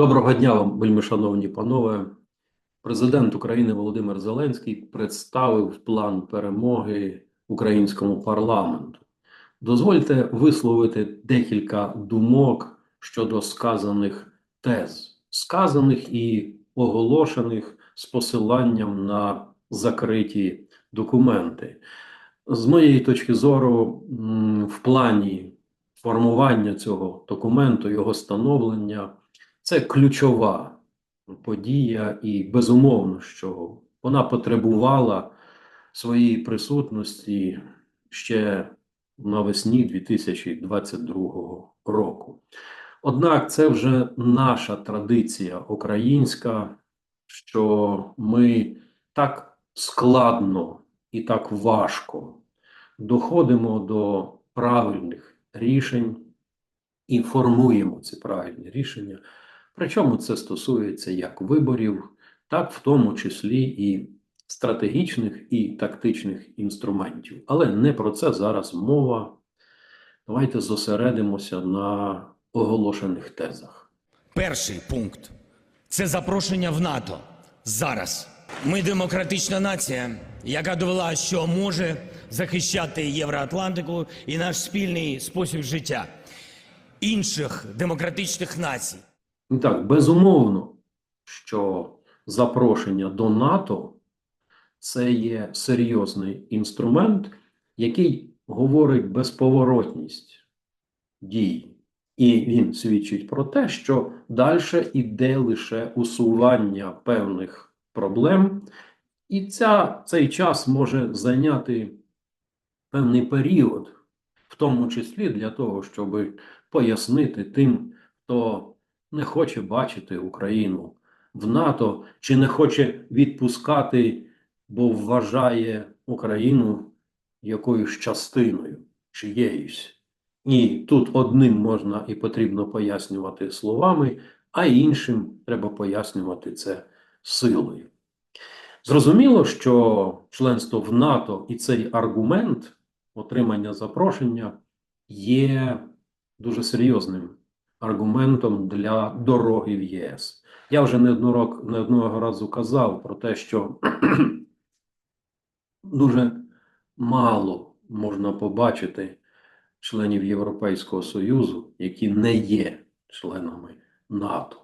Доброго дня вам, вельми шановні панове. Президент України Володимир Зеленський представив план перемоги українському парламенту. Дозвольте висловити декілька думок щодо сказаних тез, сказаних і оголошених з посиланням на закриті документи. З моєї точки зору, в плані формування цього документу, його становлення. Це ключова подія, і безумовно, що вона потребувала своєї присутності ще навесні 2022 року. Однак це вже наша традиція українська, що ми так складно і так важко доходимо до правильних рішень і формуємо ці правильні рішення. Причому це стосується як виборів, так в тому числі і стратегічних і тактичних інструментів. Але не про це зараз мова. Давайте зосередимося на оголошених тезах. Перший пункт це запрошення в НАТО зараз. Ми демократична нація, яка довела, що може захищати Євроатлантику і наш спільний спосіб життя інших демократичних націй. І Так, безумовно, що запрошення до НАТО це є серйозний інструмент, який говорить безповоротність дій. І він свідчить про те, що далі йде лише усування певних проблем, і ця, цей час може зайняти певний період, в тому числі для того, щоб пояснити тим, хто не хоче бачити Україну в НАТО, чи не хоче відпускати, бо вважає Україну якоюсь частиною чиєюсь. І тут одним можна і потрібно пояснювати словами, а іншим треба пояснювати це силою. Зрозуміло, що членство в НАТО і цей аргумент отримання запрошення є дуже серйозним аргументом для дороги в ЄС. Я вже не одного, не одного разу казав про те, що дуже мало можна побачити членів Європейського Союзу, які не є членами НАТО.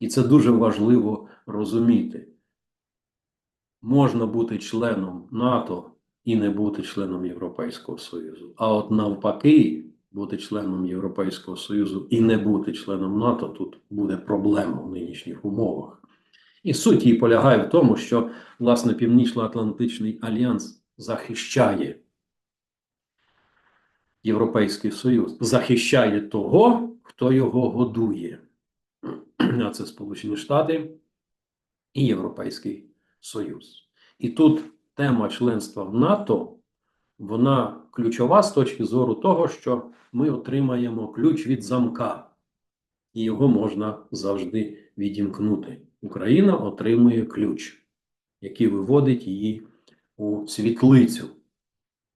І це дуже важливо розуміти. Можна бути членом НАТО і не бути членом Європейського Союзу. А от навпаки, бути членом Європейського Союзу і не бути членом НАТО тут буде проблема в нинішніх умовах. І суть її полягає в тому, що власне Північно-Атлантичний альянс захищає Європейський Союз, захищає того, хто його годує. А це Сполучені Штати і Європейський Союз. І тут тема членства в НАТО вона ключова з точки зору того, що ми отримаємо ключ від замка, і його можна завжди відімкнути. Україна отримує ключ, який виводить її у світлицю.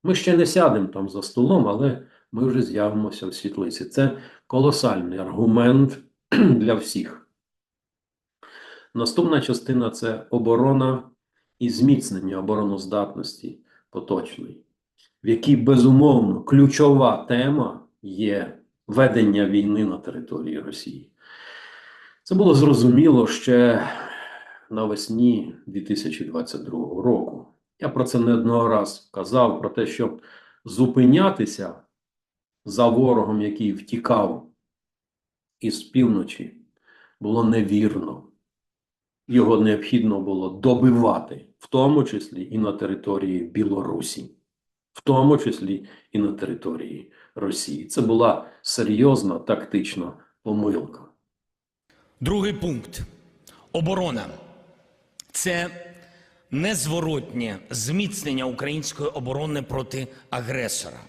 Ми ще не сядемо там за столом, але ми вже з'явимося в світлиці. Це колосальний аргумент для всіх. Наступна частина це оборона і зміцнення обороноздатності поточної в якій безумовно ключова тема є ведення війни на території Росії. Це було зрозуміло ще навесні 2022 року. Я про це не одного раз казав, про те, що зупинятися за ворогом, який втікав із півночі, було невірно. Його необхідно було добивати, в тому числі і на території Білорусі в тому числі і на території Росії. Це була серйозна тактична помилка. Другий пункт оборона. Це незворотнє зміцнення української оборони проти агресора.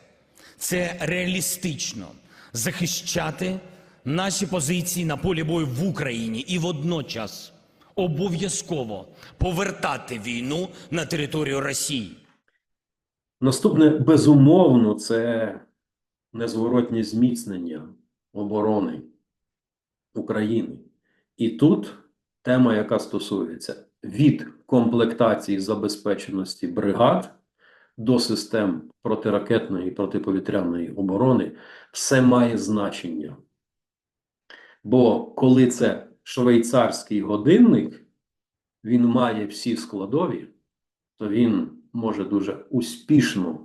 Це реалістично захищати наші позиції на полі бою в Україні і водночас обов'язково повертати війну на територію Росії. Наступне безумовно, це незворотнє зміцнення оборони України. І тут тема, яка стосується від комплектації забезпеченості бригад до систем протиракетної і протиповітряної оборони, все має значення. Бо коли це швейцарський годинник, він має всі складові, то він може дуже успішно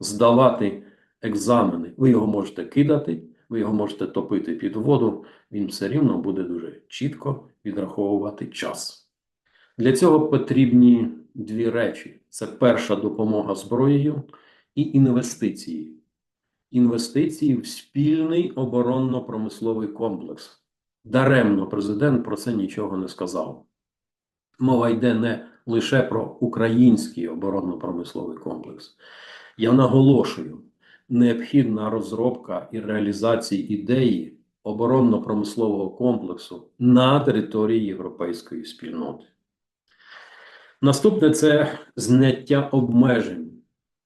здавати екзамени. Ви його можете кидати, ви його можете топити під воду, він все рівно буде дуже чітко відраховувати час. Для цього потрібні дві речі: це перша допомога зброєю і інвестиції. Інвестиції в спільний оборонно-промисловий комплекс. Даремно президент про це нічого не сказав. Мова йде не лише про український оборонно-промисловий комплекс. Я наголошую, необхідна розробка і реалізація ідеї оборонно-промислового комплексу на території європейської спільноти. Наступне це зняття обмежень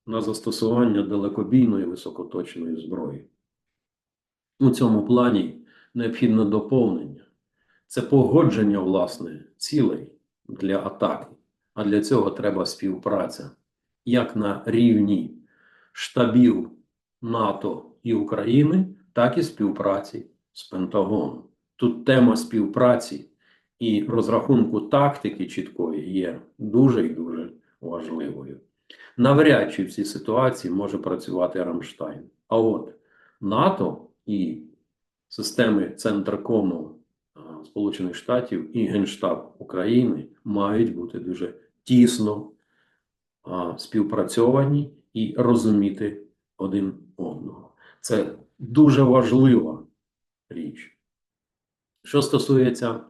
на застосування далекобійної високоточної зброї. У цьому плані необхідне доповнення. Це погодження власне цілей для атаки. А для цього треба співпраця як на рівні штабів НАТО і України, так і співпраці з Пентагоном. Тут тема співпраці і розрахунку тактики чіткої є дуже і дуже важливою. Навряд чи в цій ситуації може працювати Рамштайн. А от НАТО і системи Центркому Сполучених Штатів і Генштаб України мають бути дуже тісно співпрацьовані і розуміти один одного. Це дуже важлива річ. Що стосується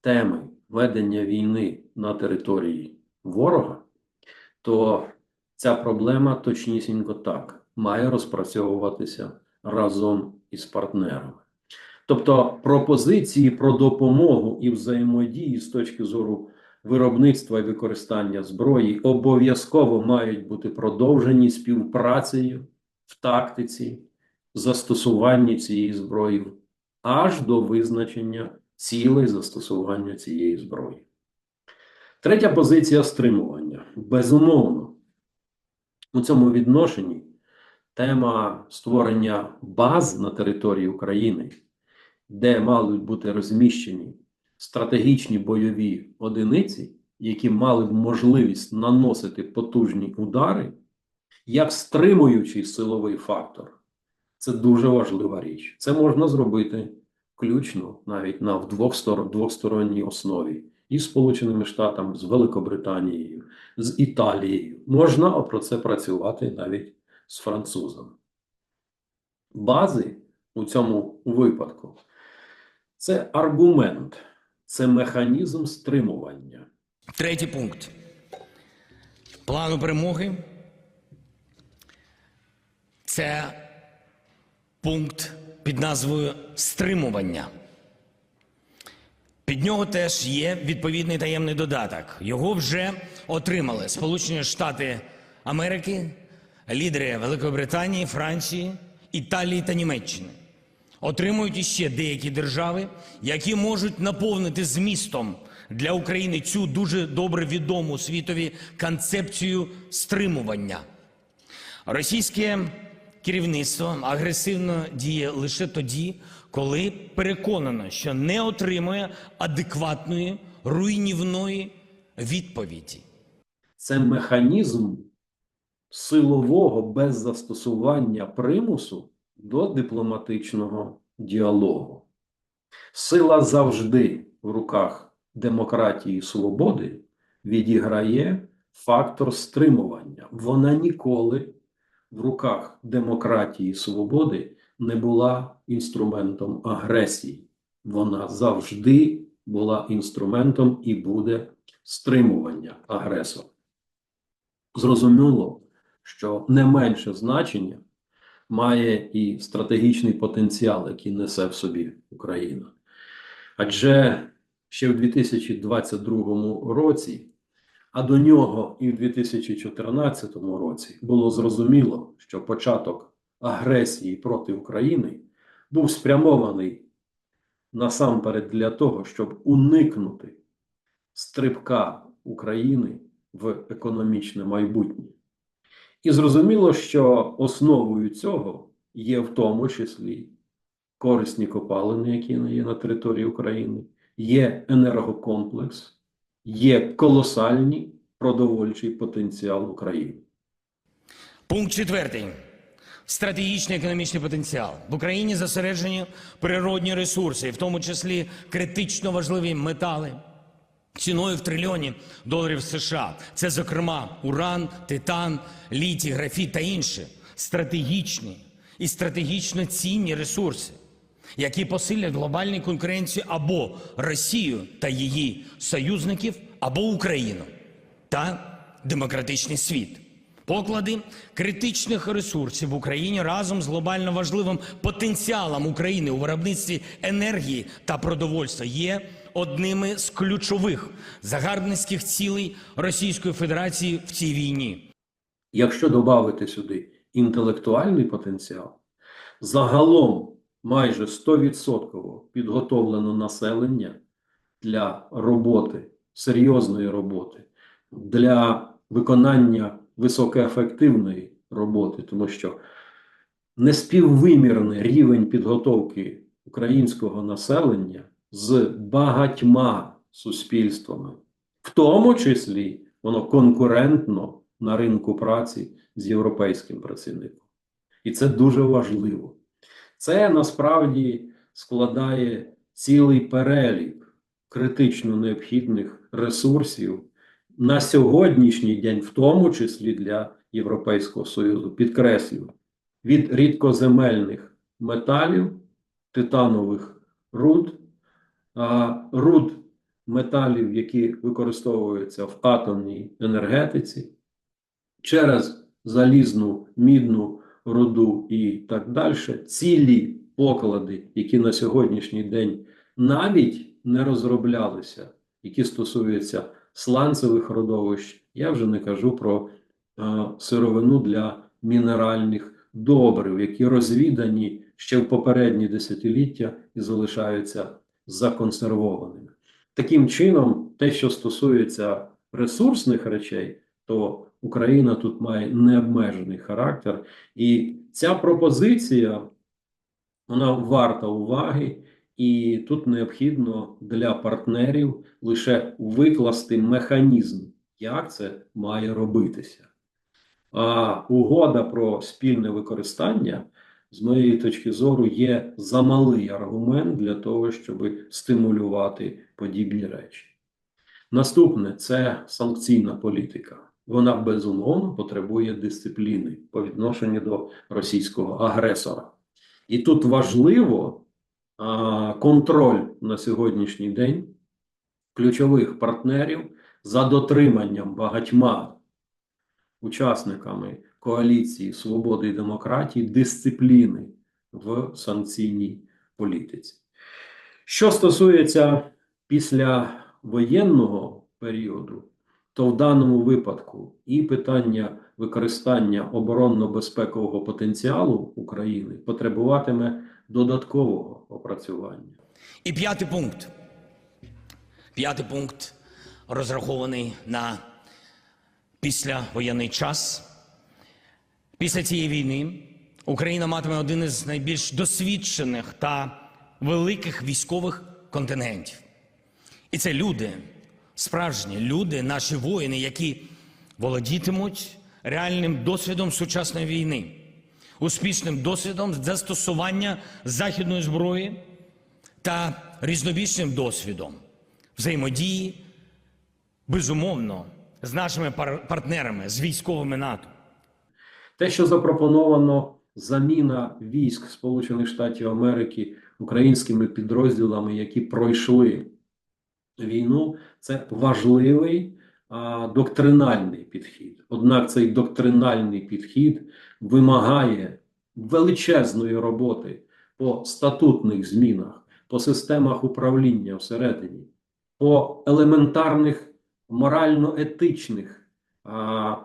теми ведення війни на території ворога, то ця проблема точнісінько так має розпрацьовуватися разом із партнерами. Тобто пропозиції про допомогу і взаємодії з точки зору виробництва і використання зброї обов'язково мають бути продовжені співпрацею в тактиці, застосуванні цієї зброї аж до визначення цілей застосування цієї зброї. Третя позиція стримування. Безумовно, у цьому відношенні тема створення баз на території України, де мали бути розміщені стратегічні бойові одиниці, які мали б можливість наносити потужні удари, як стримуючий силовий фактор. Це дуже важлива річ. Це можна зробити включно навіть на в двохстор- двосторонній основі із Сполученими Штатами, з Великобританією, з Італією. Можна про це працювати навіть з французами. Бази у цьому випадку це аргумент, це механізм стримування. Третій пункт плану перемоги. Це пункт під назвою стримування. Під нього теж є відповідний таємний додаток. Його вже отримали Сполучені Штати Америки, лідери Великої Британії, Франції, Італії та Німеччини. Отримують іще деякі держави, які можуть наповнити змістом для України цю дуже добре відому світові концепцію стримування. Російське керівництво агресивно діє лише тоді, коли переконано, що не отримує адекватної руйнівної відповіді. Це механізм силового без застосування примусу до дипломатичного діалогу. Сила завжди в руках демократії і свободи відіграє фактор стримування. Вона ніколи в руках демократії і свободи не була інструментом агресії. Вона завжди була інструментом і буде стримування агресора. Зрозуміло, що не менше значення має і стратегічний потенціал, який несе в собі Україна. Адже ще в 2022 році, а до нього і в 2014 році було зрозуміло, що початок агресії проти України був спрямований насамперед для того, щоб уникнути стрибка України в економічне майбутнє. І зрозуміло, що основою цього є в тому числі корисні копалини, які є на території України, є енергокомплекс, є колосальний продовольчий потенціал України. Пункт четвертий. Стратегічний економічний потенціал. В Україні зосереджені природні ресурси, в тому числі критично важливі метали, ціною в трильйоні доларів США. Це, зокрема, уран, титан, літій, графіт та інші стратегічні і стратегічно цінні ресурси, які посилять глобальну конкуренцію або Росію та її союзників, або Україну та демократичний світ. Поклади критичних ресурсів в Україні разом з глобально важливим потенціалом України у виробництві енергії та продовольства є одними з ключових загарбницьких цілей Російської Федерації в цій війні. Якщо додати сюди інтелектуальний потенціал, загалом майже 100% підготовлено населення для роботи, серйозної роботи, для виконання високоефективної роботи, тому що неспіввимірний рівень підготовки українського населення з багатьма суспільствами, в тому числі воно конкурентно на ринку праці з європейським працівником. І це дуже важливо. Це насправді складає цілий перелік критично необхідних ресурсів на сьогоднішній день, в тому числі для Європейського Союзу, підкреслюю, від рідкоземельних металів, титанових руд, руд металів, які використовуються в атомній енергетиці, через залізну, мідну руду і так далі, цілі поклади, які на сьогоднішній день навіть не розроблялися, які стосуються сланцевих родовищ, я вже не кажу про е, сировину для мінеральних добрив, які розвідані ще в попередні десятиліття і залишаються законсервованими. Таким чином, те, що стосується ресурсних речей, то Україна тут має необмежений характер, і ця пропозиція вона варта уваги, і тут необхідно для партнерів лише викласти механізм, як це має робитися. А угода про спільне використання, з моєї точки зору, є замалий аргумент для того, щоб стимулювати подібні речі. Наступне це санкційна політика. Вона безумовно потребує дисципліни по відношенню до російського агресора. І тут важливо а, контроль на сьогоднішній день ключових партнерів за дотриманням багатьма учасниками коаліції свободи і демократії дисципліни в санкційній політиці. Що стосується після воєнного періоду, то в даному випадку і питання використання оборонно-безпекового потенціалу України потребуватиме додаткового опрацювання. І п'ятий пункт. П'ятий пункт розрахований на післявоєнний час. Після цієї війни Україна матиме один із найбільш досвідчених та великих військових контингентів. І це люди, справжні люди, наші воїни, які володітимуть реальним досвідом сучасної війни, успішним досвідом застосування західної зброї та різнобічним досвідом взаємодії, безумовно, з нашими партнерами, з військовими НАТО. Те, що запропоновано заміна військ Сполучених Штатів Америки українськими підрозділами, які пройшли війну, це важливий а, доктринальний підхід. Однак цей доктринальний підхід вимагає величезної роботи по статутних змінах, по системах управління всередині, по елементарних морально-етичних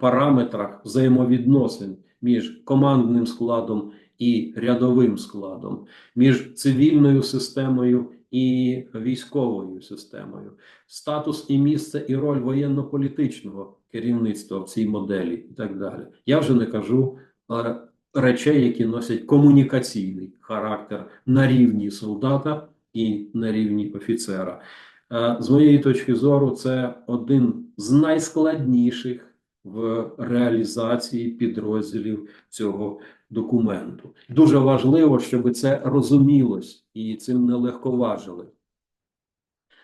параметрах взаємовідносин між командним складом і рядовим складом, між цивільною системою і військовою системою, статус і місце і роль воєнно-політичного керівництва в цій моделі і так далі. Я вже не кажу речей, які носять комунікаційний характер на рівні солдата і на рівні офіцера. З моєї точки зору, це один з найскладніших в реалізації підрозділів цього документу. Дуже важливо, щоб це розумілось і цим не легковажили.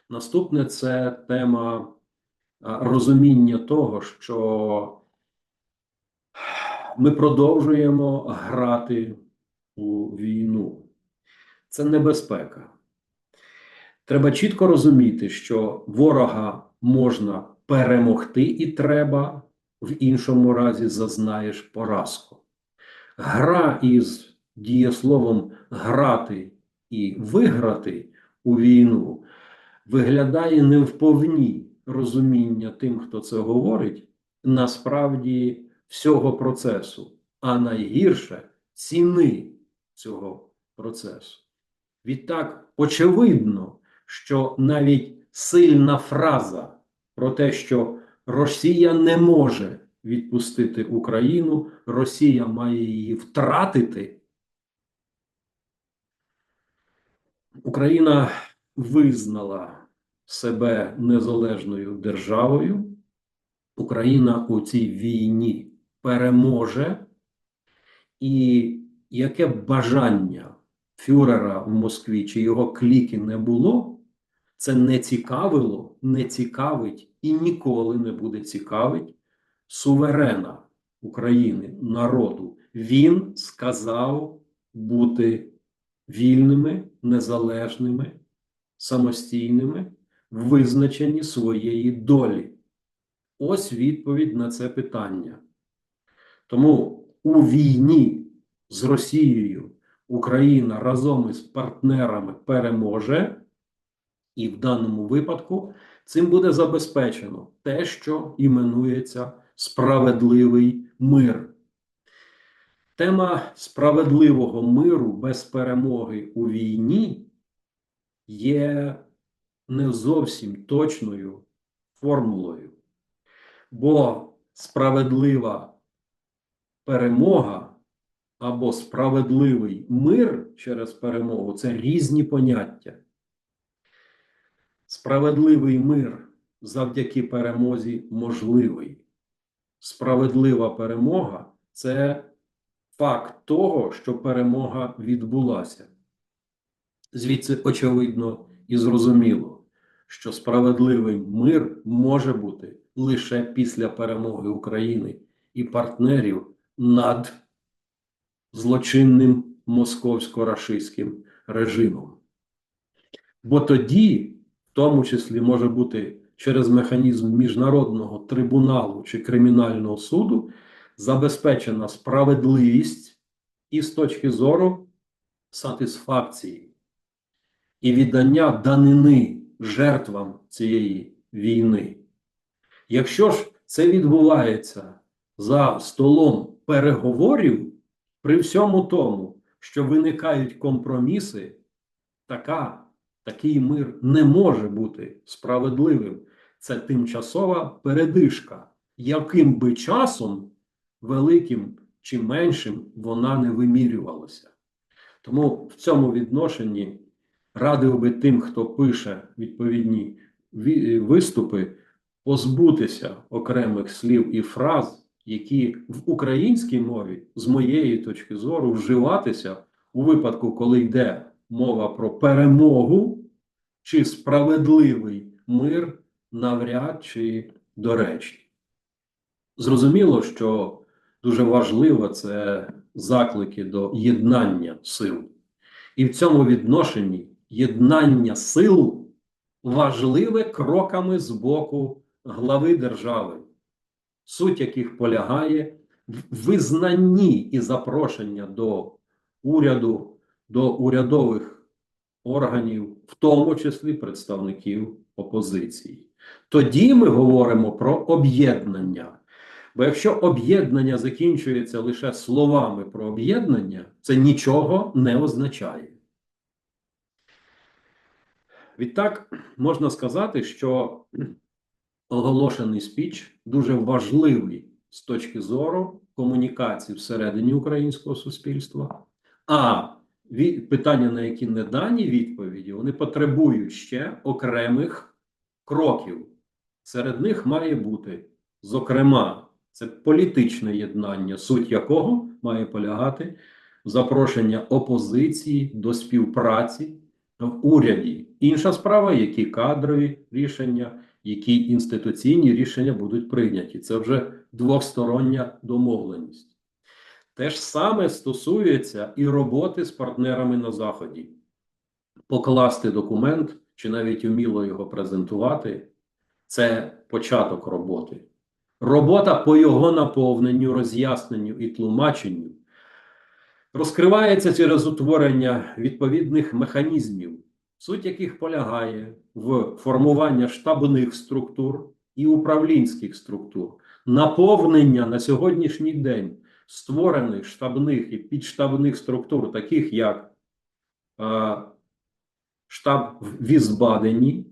Наступне це тема розуміння того, що ми продовжуємо грати у війну. Це небезпека. Треба чітко розуміти, що ворога можна перемогти, і треба в іншому разі зазнаєш поразку. Гра із дієсловом грати і виграти у війну виглядає не вповні розуміння тим, хто це говорить, насправді всього процесу, а найгірше ціни цього процесу. Відтак, очевидно, що навіть сильна фраза про те, що Росія не може відпустити Україну, Росія має її втратити. Україна визнала себе незалежною державою. Україна у цій війні переможе, і яке бажання фюрера в Москві чи його кліки не було, це не цікавило, не цікавить і ніколи не буде цікавить суверена України, народу. Він сказав бути вільними, незалежними, самостійними, в визначенні своєї долі. Ось відповідь на це питання. Тому у війні з Росією Україна разом із партнерами переможе, і в даному випадку цим буде забезпечено те, що іменується справедливий мир. Тема справедливого миру без перемоги у війні є не зовсім точною формулою, бо справедлива перемога або справедливий мир через перемогу це різні поняття. Справедливий мир завдяки перемозі можливий. Справедлива перемога це факт того, що перемога відбулася. Звідси очевидно і зрозуміло, що справедливий мир може бути лише після перемоги України і партнерів над злочинним московсько-рашистським режимом. Бо тоді, тому числі, може бути через механізм міжнародного трибуналу чи кримінального суду забезпечена справедливість і з точки зору сатисфакції і віддання данини жертвам цієї війни. Якщо ж це відбувається за столом переговорів, при всьому тому, що виникають компроміси, така, такий мир не може бути справедливим. Це тимчасова передишка, яким би часом, великим чи меншим, вона не вимірювалася. Тому в цьому відношенні радив би тим, хто пише відповідні виступи, позбутися окремих слів і фраз, які в українській мові, з моєї точки зору, вживатися у випадку, коли йде мова про перемогу чи справедливий мир, навряд чи доречні. Зрозуміло, що дуже важливо це заклики до єднання сил. І в цьому відношенні єднання сил важливе кроками з боку глави держави, суть яких полягає в визнанні і запрошення до уряду, до урядових органів, в тому числі представників опозиції. Тоді ми говоримо про об'єднання. Бо якщо об'єднання закінчується лише словами про об'єднання, це нічого не означає. Відтак, можна сказати, що оголошений спіч дуже важливий з точки зору комунікації всередині українського суспільства. А питання, на які не дані відповіді, вони потребують ще окремих кроків. Серед них має бути, зокрема, це політичне єднання, суть якого має полягати в запрошення опозиції до співпраці в уряді. Інша справа, які кадрові рішення, які інституційні рішення будуть прийняті. Це вже двостороння домовленість. Те ж саме стосується і роботи з партнерами на Заході. Покласти документ чи навіть вміло його презентувати це початок роботи. Робота по його наповненню, роз'ясненню і тлумаченню розкривається через утворення відповідних механізмів, суть яких полягає в формуванні штабних структур і управлінських структур, наповнення на сьогоднішній день створених штабних і підштабних структур, таких як е, штаб в Візбадені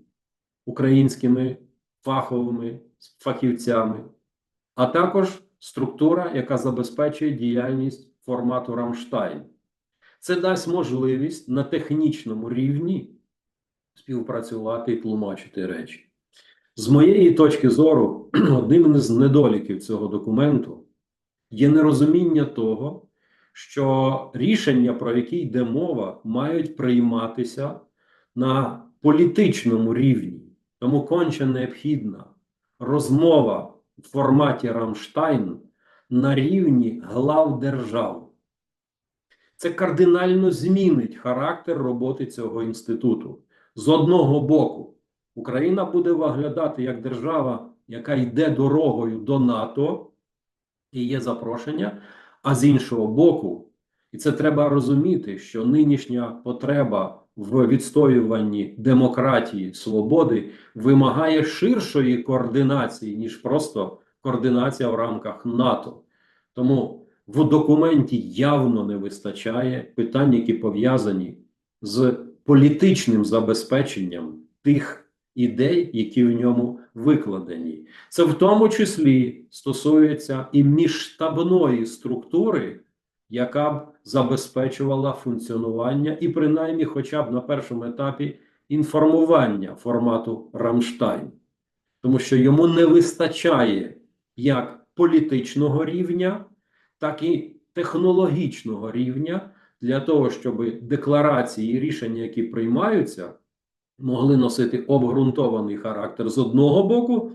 українськими фаховими фахівцями, а також структура, яка забезпечує діяльність формату Рамштайн. Це дасть можливість на технічному рівні співпрацювати і тлумачити речі. З моєї точки зору, одним із недоліків цього документу є нерозуміння того, що рішення, про які йде мова, мають прийматися на політичному рівні. Тому конче необхідна розмова в форматі Рамштайн на рівні глав держав. Це кардинально змінить характер роботи цього інституту. З одного боку, Україна буде виглядати як держава, яка йде дорогою до НАТО, і є запрошення. А з іншого боку, і це треба розуміти, що нинішня потреба в відстоюванні демократії, свободи вимагає ширшої координації, ніж просто координація в рамках НАТО. Тому в документі явно не вистачає питань, які пов'язані з політичним забезпеченням тих ідей, які в ньому викладені. Це в тому числі стосується і міжштабної структури, яка б забезпечувала функціонування і, принаймні, хоча б на першому етапі інформування формату Рамштайн, тому що йому не вистачає як політичного рівня, так і технологічного рівня для того, щоб декларації і рішення, які приймаються, могли носити обґрунтований характер з одного боку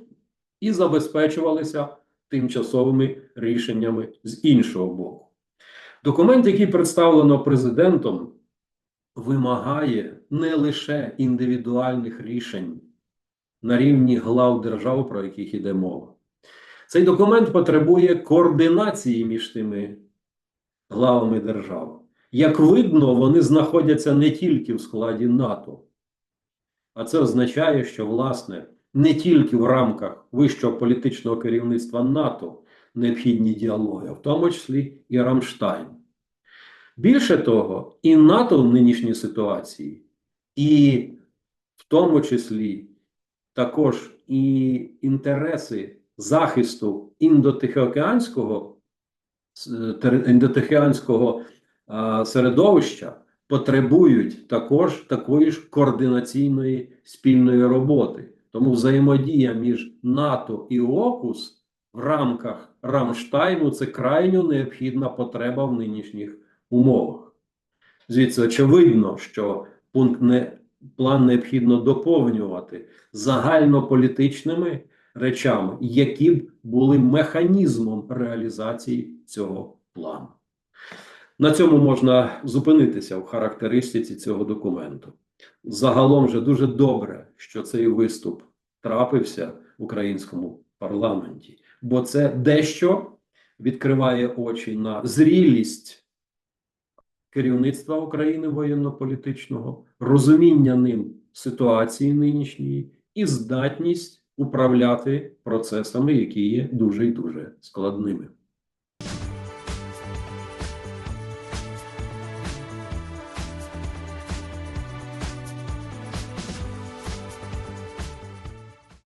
і забезпечувалися тимчасовими рішеннями з іншого боку. Документ, який представлено президентом, вимагає не лише індивідуальних рішень на рівні глав держав, про яких йде мова. Цей документ потребує координації між тими главами держав. Як видно, вони знаходяться не тільки в складі НАТО, а це означає, що, власне, не тільки в рамках вищого політичного керівництва НАТО необхідні діалоги, а в тому числі і Рамштайн. Більше того, і НАТО в нинішній ситуації, і в тому числі також і інтереси захисту індотихоокеанського індотихоокеанського середовища потребують також такої ж координаційної спільної роботи. Тому взаємодія між НАТО і ОКУС в рамках Рамштайну це крайньо необхідна потреба в нинішніх умовах. Звідси очевидно, що пункт не план необхідно доповнювати загальнополітичними речами, які б були механізмом реалізації цього плану. На цьому можна зупинитися в характеристиці цього документу. Загалом же дуже добре, що цей виступ трапився в українському парламенті, бо це дещо відкриває очі на зрілість керівництва України воєнно-політичного, розуміння ним ситуації нинішньої і здатність управляти процесами, які є дуже і дуже складними.